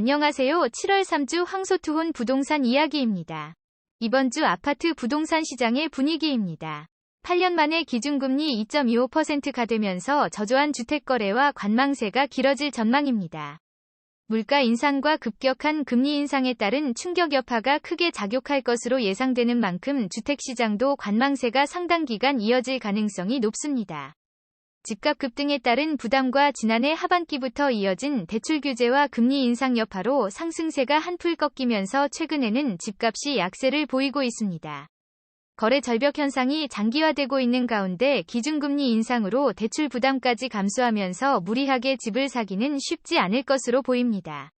안녕하세요. 7월 3주 황소투혼 부동산 이야기입니다. 이번 주 아파트 부동산 시장의 분위기입니다. 8년 만에 기준금리 2.25%가 되면서 저조한 주택거래와 관망세가 길어질 전망입니다. 물가 인상과 급격한 금리 인상에 따른 충격 여파가 크게 작용할 것으로 예상되는 만큼 주택시장도 관망세가 상당 기간 이어질 가능성이 높습니다. 집값 급등에 따른 부담과 지난해 하반기부터 이어진 대출 규제와 금리 인상 여파로 상승세가 한풀 꺾이면서 최근에는 집값이 약세를 보이고 있습니다. 거래 절벽 현상이 장기화되고 있는 가운데 기준금리 인상으로 대출 부담까지 감소하면서 무리하게 집을 사기는 쉽지 않을 것으로 보입니다.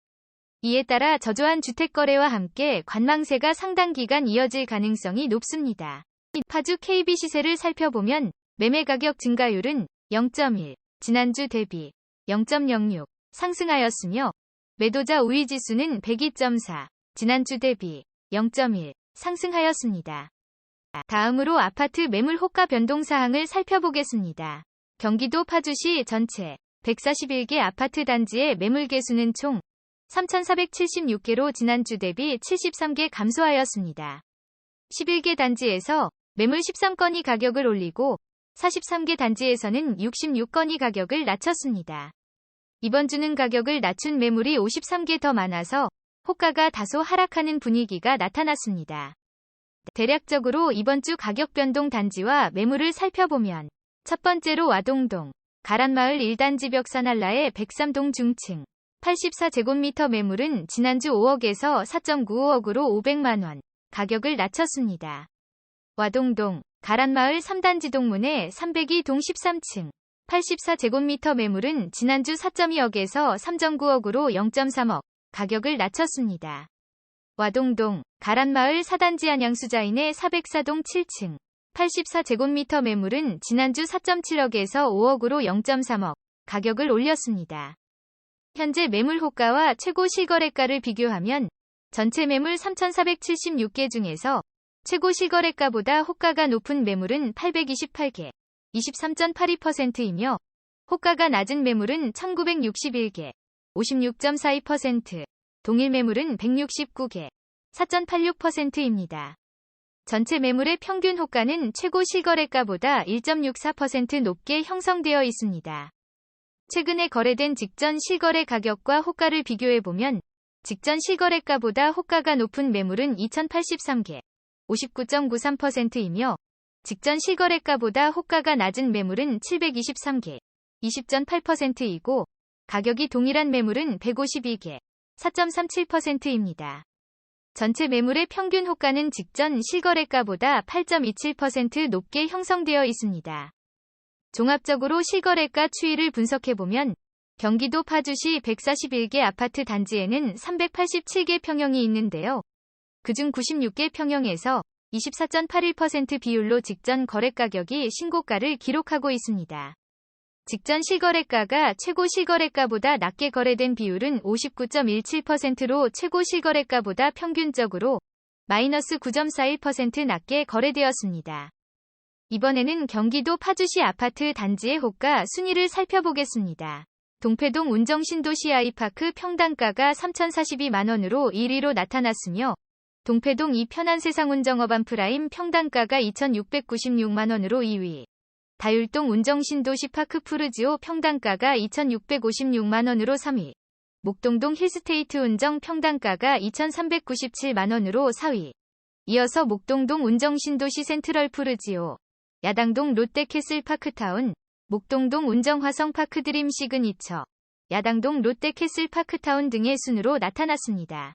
이에 따라 저조한 주택거래와 함께 관망세가 상당 기간 이어질 가능성이 높습니다. 파주 KB 시세를 살펴보면 매매 가격 증가율은 0.1, 지난주 대비 0.06 상승하였으며 매도자 우위 지수는 102.4, 지난주 대비 0.1 상승하였습니다. 다음으로 아파트 매물 호가 변동 사항을 살펴보겠습니다. 경기도 파주시 전체 141개 아파트 단지의 매물 개수는 총 3,476개로 지난주 대비 73개 감소하였습니다. 11개 단지에서 매물 13건이 가격을 올리고 43개 단지에서는 66건이 가격을 낮췄습니다. 이번 주는 가격을 낮춘 매물이 53개 더 많아서 호가가 다소 하락하는 분위기가 나타났습니다. 대략적으로 이번 주 가격 변동 단지와 매물을 살펴보면 첫 번째로 와동동, 가란마을 1단지 벽산할라의 103동 중층 84제곱미터 매물은 지난주 5억에서 4.95억으로 500만원 가격을 낮췄습니다. 와동동, 가란마을 3단지 동문의 302 동 13층 84제곱미터 매물은 지난주 4.2억에서 3.9억으로 0.3억 가격을 낮췄습니다. 와동동, 가란마을 4단지 안양수자인의 404동 7층 84제곱미터 매물은 지난주 4.7억에서 5억으로 0.3억 가격을 올렸습니다. 현재 매물 호가와 최고 실거래가를 비교하면 전체 매물 3,476개 중에서 최고 실거래가보다 호가가 높은 매물은 828개, 23.82%이며 호가가 낮은 매물은 1961개, 56.42%, 동일 매물은 169개, 4.86%입니다. 전체 매물의 평균 호가는 최고 실거래가보다 1.64% 높게 형성되어 있습니다. 최근에 거래된 직전 실거래 가격과 호가를 비교해보면 직전 실거래가보다 호가가 높은 매물은 2083개, 59.93%이며 직전 실거래가보다 호가가 낮은 매물은 723개, 20.8%이고 가격이 동일한 매물은 152개, 4.37%입니다. 전체 매물의 평균 호가는 직전 실거래가보다 8.27% 높게 형성되어 있습니다. 종합적으로 실거래가 추이를 분석해보면 경기도 파주시 141개 아파트 단지에는 387개 평형이 있는데요. 그중 96개 평형에서 24.81% 비율로 직전 거래가격이 신고가를 기록하고 있습니다. 직전 실거래가가 최고 실거래가보다 낮게 거래된 비율은 59.17%로 최고 실거래가보다 평균적으로 마이너스 9.41% 낮게 거래되었습니다. 이번에는 경기도 파주시 아파트 단지의 호가 순위를 살펴보겠습니다. 동패동 운정신도시 아이파크 평당가가 3,042만원으로 1위로 나타났으며 동패동 이 편한 세상 운정어반 프라임 평당가가 2,696만원으로 2위. 다율동 운정신도시 파크 푸르지오 평당가가 2,656만원으로 3위. 목동동 힐스테이트 운정 평당가가 2,397만원으로 4위. 이어서 목동동 운정신도시 센트럴 푸르지오, 야당동 롯데캐슬 파크타운, 목동동 운정화성 파크드림 시그니처, 야당동 롯데캐슬 파크타운 등의 순으로 나타났습니다.